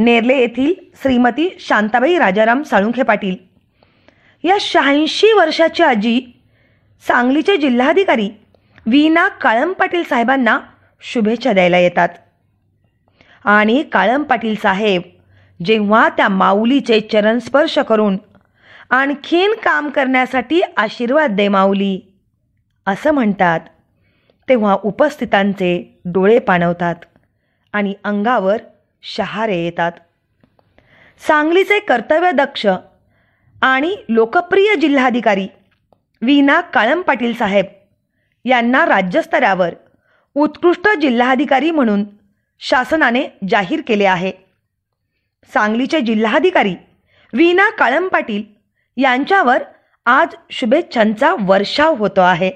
नेरले येथील श्रीमती शांताबाई राजाराम साळुंखे पाटील. या शहाऐंशी वर्षाची आजी सांगलीचे जिल्हाधिकारी वीना काळम पाटील साहेबांना शुभेच्छा द्यायला येतात. आणि काळम पाटील साहेब जेव्हा त्या माऊलीचे चरण स्पर्श करून आणखीन काम करण्यासाठी आशीर्वाद दे माऊली असं म्हणतात तेव्हा उपस्थितांचे डोळे पाणवतात आणि अंगावर शहारे येतात. सांगलीचे कर्तव्यदक्ष आणि लोकप्रिय जिल्हाधिकारी वीना काळम पाटील साहेब यांना राज्यस्तरावर उत्कृष्ट जिल्हाधिकारी म्हणून शासनाने जाहीर केले आहे. सांगलीचे जिल्हाधिकारी वीना काळम पाटील यांच्यावर आज शुभेच्छांचा वर्षाव होतो आहे.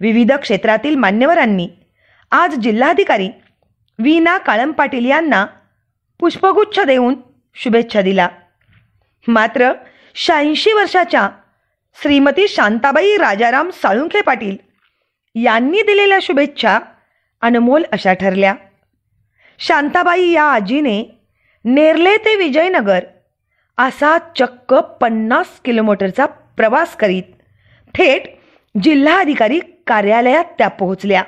विविध क्षेत्रातील मान्यवरांनी आज जिल्हाधिकारी वीना काळम पाटील यांना पुष्पगुच्छ देऊन शुभेच्छा दिला. मात्र शहाऐंशी वर्षाच्या श्रीमती शांताबाई राजाराम साळुंखे पाटील यांनी दिलेल्या शुभेच्छा अनमोल अशा ठरल्या. शांताबाई या आजीने नेरले ते विजयनगर असा चक्क पन्नास किलोमीटरचा प्रवास करीत थेट जिल्हाधिकारी कार्यालयात त्या पोहोचल्या.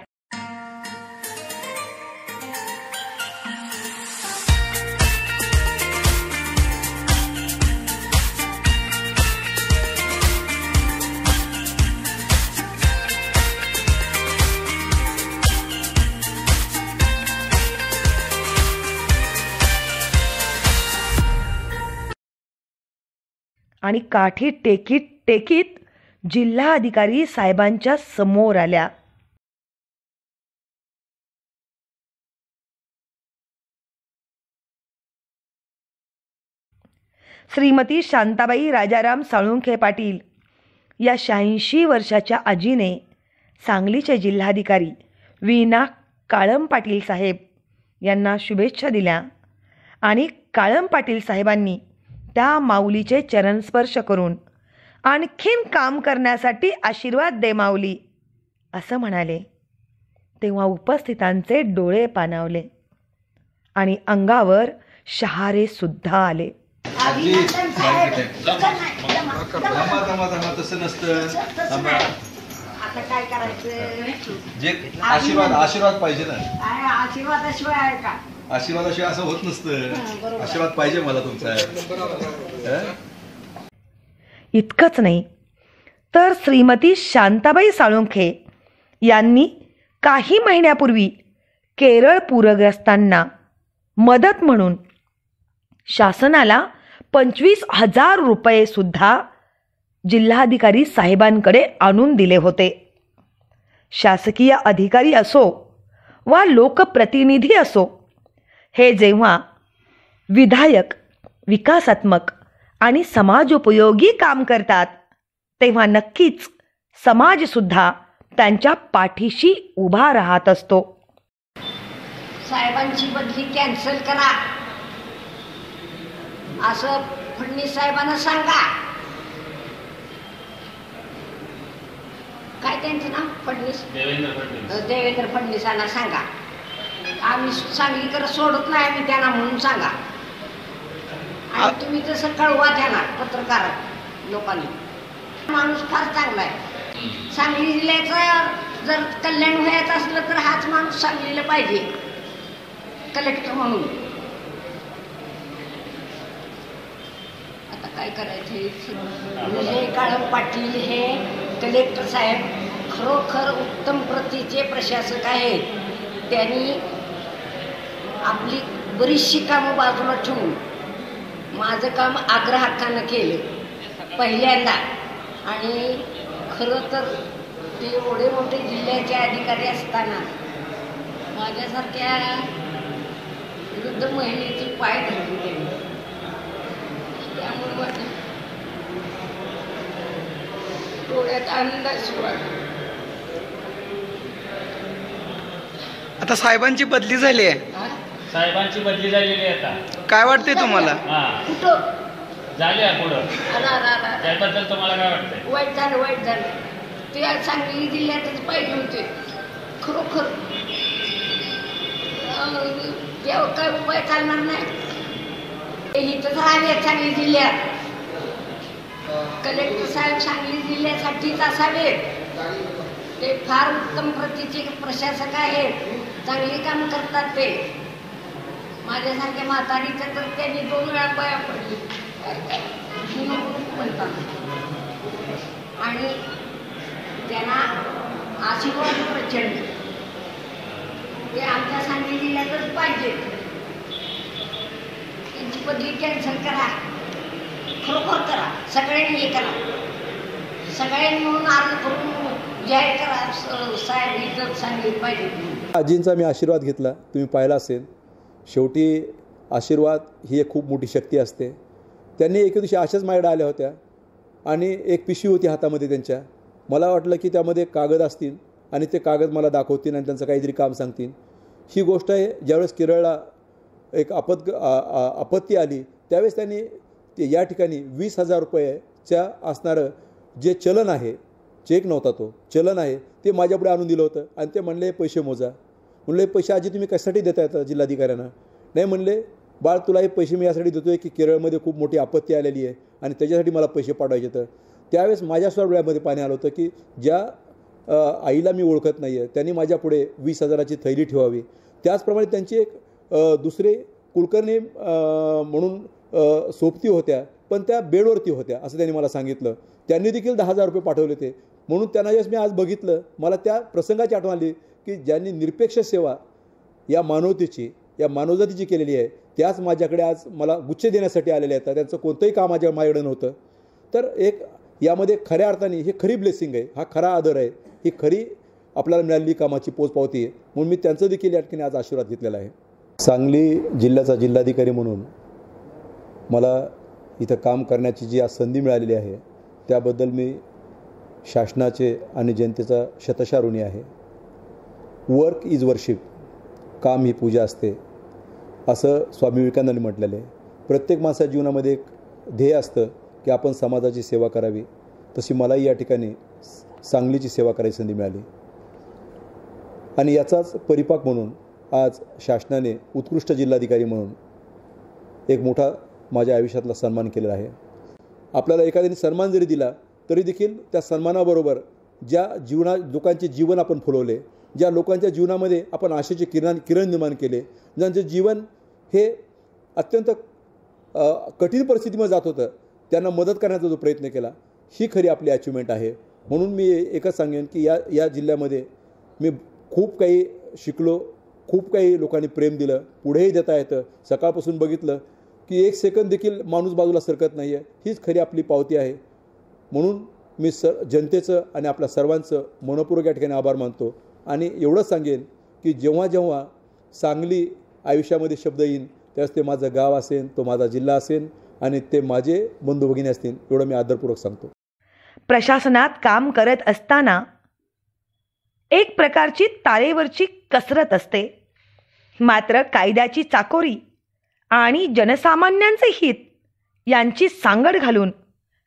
आणि काठी टेकीत टेकीत जिल्हाधिकारी साहेबांच्या समोर आल्या. श्रीमती शांताबाई राजाराम साळुंखे पाटील या शहाऐंशी वर्षाच्या आजीने सांगलीचे जिल्हाधिकारी वीना काळम पाटील साहेब यांना शुभेच्छा दिल्या आणि काळम पाटील साहेबांनी त्या माऊलीचे चरणस्पर्श करून आणखीन काम करण्यासाठी आशीर्वाद दे माऊली असं म्हणाले तेव्हा उपस्थितांचे डोळे पाणावले आणि अंगावर शहारे सुद्धा आले आशीर्वाद आशीर्वाद पाहिजे ना आहे, आशीर्वादाशिवाय आहे का आशीर्वादाशिवाय असं होत नसतं. आशीर्वाद पाहिजे मला तुमचा? इतकंच नाही तर श्रीमती शांताबाई साळुंखे यांनी काही महिन्यापूर्वी केरळ पूरग्रस्तांना मदत म्हणून शासनाला पंचवीस हजार रुपये सुद्धा जिल्हाधिकारी साहेबांकडे आणून दिले होते शासकीय अधिकारी असो वा लोकप्रतिनिधी असो हे जेव्हा विधायक विकासात्मक आणि समाजोपयोगी काम करतात तेव्हा नक्कीच समाजसुद्धा त्यांच्या पाठीशी उभा राहत असतो. साहेबांची बदली कॅन्सल करा. असं फडणवीस साहेबांना सांगा. काय त्यांचं नाव? फडणवीस? देवेंद्र फडणवीस. देवेंद्र फडणवीसांना सांगा. आम्ही सांगलीकर सोडत नाही आम्ही त्यांना म्हणून सांगा. आणि तुम्ही तसं कळवा त्यांना पत्रकार लोकांनी. माणूस फार चांगला आहे. सांगली जिल्ह्याचं जर कल्याण व्हायचं असलं तर हाच माणूस सांगलीला पाहिजे. कलेक्टर म्हणून. आता काय करायचं हे? काळम पाटील हे कलेक्टर साहेब खरोखर उत्तम प्रतीचे प्रशासक आहेत. त्यांनी आपली बरीचशी कामं बाजूला ठेवून माझं काम आग्रहाकानं केलं. पहिल्यांदा. आणि खरं तर ते एवढे मोठे जिल्ह्याचे अधिकारी असताना माझ्यासारख्या वृद्ध महिलेचे पाय धरले त्यांनी त्यामुळे डोळ्यात आनंद आता साहेबांची बदली झाली आहे. साहेबांची बदली झालेली आहे आता. काय वाटते तुम्हाला? हा. कुठं? झाली आहे पुढं. आला आला आला त्याबद्दल तुम्हाला काय वाटतंय? वाईट झालं वाईट झालं. ते आज सांगली जिल्ह्यातच पाहिजे होते. खरोखर. अं, काय उपाय चालणार नाही. इथंच राहावे सांगली जिल्ह्यात. कलेक्टर साहेब सांगली जिल्ह्यासाठीच असावे. ते फार उत्तम प्रतीचे प्रशासक आहेत. चांगली काम करतात ते. माझ्यासारख्या म्हातारीचं तर त्यांनी दोन वेळा पाया पडली. म्हणतात. आणि त्यांना आशीर्वाद प्रचंड. ते आमच्या सांगली जिल्ह्यातच पाहिजे. त्यांची पदवी कॅन्सल करा. खरोखर करा. सगळ्यांनी हे करा. सगळ्यांनी म्हणून अर्ज करून जाहीर करा. साहेब इथं सांगितलं पाहिजे. आजींचा मी आशीर्वाद घेतला. तुम्ही पाहिला असेल. शेवटी आशीर्वाद ही एक खूप मोठी शक्ती असते. त्यांनी एके दिवशी अशाच माझ्याकडे आल्या होत्या आणि एक पिशवी होती हातामध्ये त्यांच्या. मला वाटलं की त्यामध्ये कागद असतील आणि ते कागद मला दाखवतील आणि त्यांचं काहीतरी काम सांगतील. ही गोष्ट आहे ज्यावेळेस केरळला एक आपत आपत्ती आली त्यावेळेस त्यांनी ते या ठिकाणी वीस हजार रुपयेच्या असणारं जे चलन आहे चेक नव्हता तो चलन आहे ते माझ्यापुढे आणून दिलं होतं आणि ते म्हणले पैसे मोजा. म्हणले पैसे आजी तुम्ही कशासाठी देता येतं जिल्हाधिकाऱ्यांना? नाही म्हणले बाळ तुला हे पैसे मी यासाठी देतो आहे की केरळमध्ये खूप मोठी आपत्ती आलेली आहे आणि त्याच्यासाठी मला पैसे पाठवायचे तर त्यावेळेस माझ्यासुद्धा डोळ्यामध्ये पाणी आलं होतं की ज्या आईला मी ओळखत नाही आहे त्यांनी माझ्यापुढे वीस हजाराची थैली ठेवावी. त्याचप्रमाणे त्यांची एक दुसरे कुलकर्णी म्हणून सोबती होत्या पण त्या बेडवरती होत्या असं त्यांनी मला सांगितलं. त्यांनी देखील दहा हजार रुपये पाठवले होते. म्हणून त्यांना यश मी आज बघितलं. मला त्या प्रसंगाची आठवण आली की ज्यांनी निरपेक्ष सेवा या मानवतेची या मानवजातीची केलेली आहे त्याच माझ्याकडे आज मला गुच्छ देण्यासाठी आलेले आहेत. त्यांचं कोणतंही काम माझ्या माझ्याकडे नव्हतं. तर एक यामध्ये खऱ्या अर्थाने ही खरी ब्लेसिंग आहे. हा खरा आदर आहे. ही खरी आपल्याला मिळालेली कामाची पोचपावती आहे. म्हणून मी त्यांचं देखील या ठिकाणी आज आशीर्वाद घेतलेला आहे. सांगली जिल्ह्याचा जिल्हाधिकारी म्हणून मला इथं काम करण्याची जी आज संधी मिळालेली आहे त्याबद्दल मी शासनाचे आणि जनतेचा शतशा ऋणी आहे. वर्क इज वर्शिप काम ही पूजा असते. असं स्वामी विवेकानंदांनी म्हटलेलं आहे. प्रत्येक माणसाच्या जीवनामध्ये एक ध्येय असतं की आपण समाजाची सेवा करावी. तशी मलाही या ठिकाणी सांगलीची सेवा करायची संधी मिळाली. आणि याचाच परिपाक म्हणून आज शासनाने उत्कृष्ट जिल्हाधिकारी म्हणून एक मोठा माझ्या आयुष्यातला सन्मान केलेला आहे. आपल्याला एखाद्याने सन्मान जरी दिला तरी देखील त्या सन्मानाबरोबर ज्या जीवना लोकांचे जीवन आपण फुलवले ज्या लोकांच्या जीवनामध्ये आपण आशेचे किरण किरण निर्माण केले ज्यांचं जीवन हे अत्यंत कठीण परिस्थितीमध्ये जात होतं त्यांना मदत करण्याचा जो प्रयत्न केला ही खरी आपली अचिव्हमेंट आहे. म्हणून मी एकच सांगेन की या या जिल्ह्यामध्ये मी खूप काही शिकलो खूप काही लोकांनी प्रेम दिलं पुढेही देता येतं. सकाळपासून बघितलं की एक सेकंद देखील माणूस बाजूला सरकत नाही आहे हीच खरी आपली पावती आहे. म्हणून मी स जनतेचं आणि आपल्या सर्वांचं मनपूर्वक या ठिकाणी आभार मानतो. आणि एवढंच सांगेन की जेव्हा जेव्हा सांगली आयुष्यामध्ये शब्द येईन त्यावेळेस ते माझं गाव असेल तो माझा जिल्हा असेल आणि ते माझे बंधू भगिनी असतील एवढं मी आदरपूर्वक सांगतो. प्रशासनात काम करत असताना एक प्रकारची तारेवरची कसरत असते. मात्र कायद्याची चाकोरी आणि जनसामान्यांचे हित यांची सांगड घालून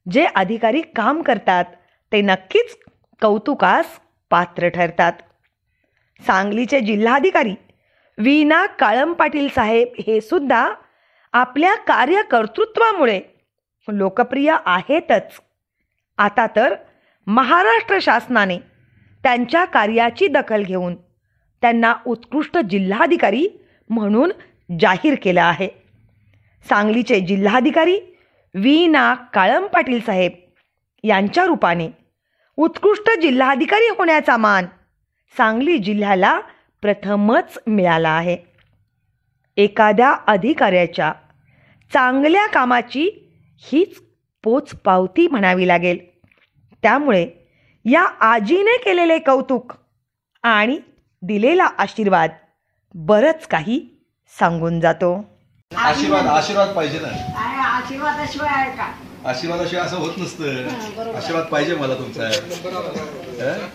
जे अधिकारी काम करतात ते नक्कीच कौतुकास पात्र ठरतात. सांगलीचे जिल्हाधिकारी वीना काळम पाटील साहेब हे सुद्धा आपल्या कार्यकर्तृत्वामुळे लोकप्रिय आहेतच. आता तर महाराष्ट्र शासनाने त्यांच्या कार्याची दखल घेऊन त्यांना उत्कृष्ट जिल्हाधिकारी म्हणून जाहीर केलं आहे. सांगलीचे जिल्हाधिकारी वी ना काळम पाटील साहेब यांच्या रूपाने उत्कृष्ट जिल्हाधिकारी होण्याचा मान सांगली जिल्ह्याला प्रथमच मिळाला आहे. एखाद्या अधिकाऱ्याच्या चांगल्या कामाची हीच पोचपावती म्हणावी लागेल. त्यामुळे या आजीने केलेले कौतुक आणि दिलेला आशीर्वाद बरंच काही सांगून जातो. आशीर्वाद आशीर्वाद पाहिजे ना. आशीर्वादाशिवाय आहे का आशीर्वादाशिवाय असं होत नसतं. आशीर्वाद पाहिजे मला तुमचा हं?